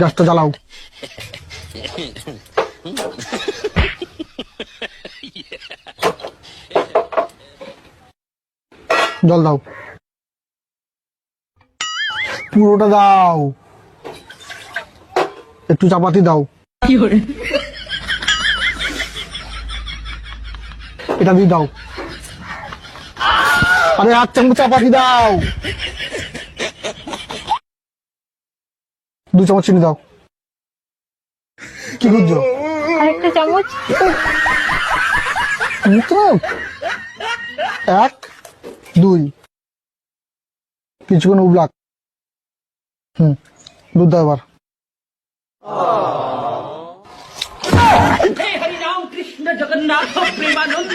গ্যাসটা জ্বালাও। জল দাও। পুরোটা দাও। একটু চাপাতি দাও। এটা দিয়ে দাও। আরে হাত চামচ চাপাতি দাও। দু চামচ চিনি দাও। কি খুঁজছো আরেকটা চামচ। এক দুই। কিছুক্ষণ উবলাক হুম দুধ দাও জগন্নাথ প্রেমানন্দ।